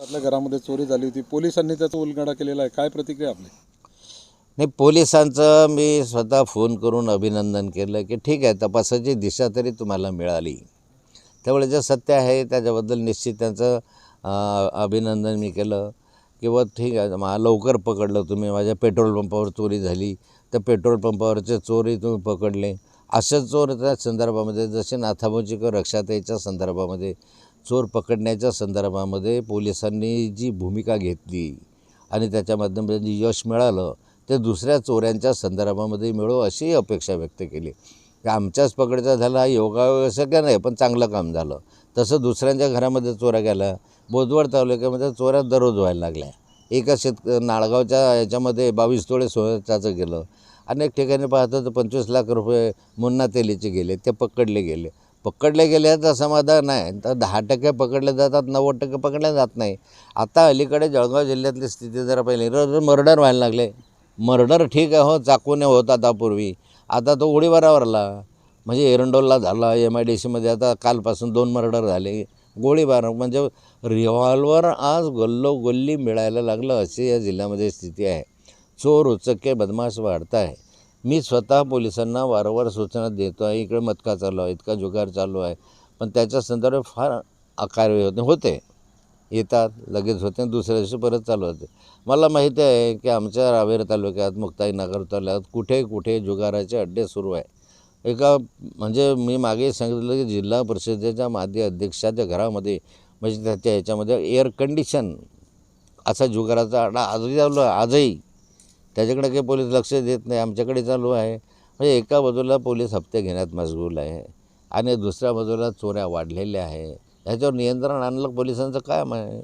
आपल्या घरामध्ये चोरी झाली होती. पोलिसांनी त्याचा उलगडा केलेला आहे. काय प्रतिक्रिया आपली? नाही पोलिसांचं मी स्वतः फोन करून अभिनंदन केलं की ठीक आहे तपासाची दिशा तरी तुम्हाला मिळाली. त्यामुळे जे सत्य आहे त्याच्याबद्दल निश्चित त्यांचं अभिनंदन मी केलं. किंवा ठीक आहे मला लवकर पकडलं तुम्ही. माझ्या पेट्रोल पंपावर चोरी झाली. तर पेट्रोल पंपावरचे चोरी तुम्ही पकडले. अशा चोर त्या संदर्भामध्ये जसे नाथाभाऊजीकर रक्षाताईच्या संदर्भामध्ये चोर पकडण्याच्या संदर्भामध्ये पोलिसांनी जी भूमिका घेतली आणि त्याच्या माध्यमातून जे यश मिळालं ते दुसऱ्या चोऱ्यांच्या संदर्भामध्ये मिळो अशी अपेक्षा व्यक्त केली. की आमच्याच पकडचा झाला योगा असं काय नाही पण चांगलं काम झालं. तसं दुसऱ्यांच्या घरामध्ये चोऱ्या गेल्या बोदवड तालुक्यामध्ये चोऱ्या दररोज व्हायला लागल्या. एका शेतक नाळगावच्या याच्यामध्ये बावीस तोळे सोन्याचं गेलं. अनेक ठिकाणी पाहतो तर पंचवीस लाख रुपये मुन्ना तेलीचे गेले ते पकडले गेले. पकडले गेले तर समाधान आहे तर दहा टक्के पकडले जातात नव्वद टक्के पकडले जात नाही. आता अलीकडे जळगाव जिल्ह्यातली स्थिती जरा पहिली. रोज मर्डर व्हायला लागले. मर्डर ठीक आहे हो चाकूने होत आता पूर्वी. आता तो उडीवारावरला म्हणजे एरंडोलला झाला एम आय डी सीमध्ये आता कालपासून दोन मर्डर झाले. गोळीबार. म्हणजे रिव्हॉल्वर आज गल्लोगल्ली मिळायला लागलं अशी या जिल्ह्यामध्ये स्थिती आहे. चोर उचक्के बदमाश वाढत आहे मी स्वतः पोलिसांना वारंवार सूचना देतो आहे इकडे मटका चालू आहे इतका जुगार चालू आहे. पण त्याच्या संदर्भात फार अकार्य होते होते. येतात लगेच होते दुसऱ्या दिवशी परत चालू होते. मला माहिती आहे की आमच्या रावेर तालुक्यात मुक्ताईनगर तालुक्यात कुठे कुठे जुगाराचे अड्डे सुरू आहे. एका म्हणजे मी मागे सांगितलं की जिल्हा परिषदेच्या मादी अध्यक्षाच्या घरामध्ये म्हणजे त्याच्या ह्याच्यामध्ये एअर कंडिशन असा जुगाराचा अड्डा आजही चालू आहे. आजही त्याच्याकडे काही पोलीस लक्ष देत नाही. आमच्याकडे चालू आहे. म्हणजे एका बाजूला पोलीस हप्ते घेण्यात मशगूल आहे आणि दुसऱ्या बाजूला चोऱ्या वाढलेल्या आहे. ह्याच्यावर नियंत्रण आणलं पोलिसांचं काम आहे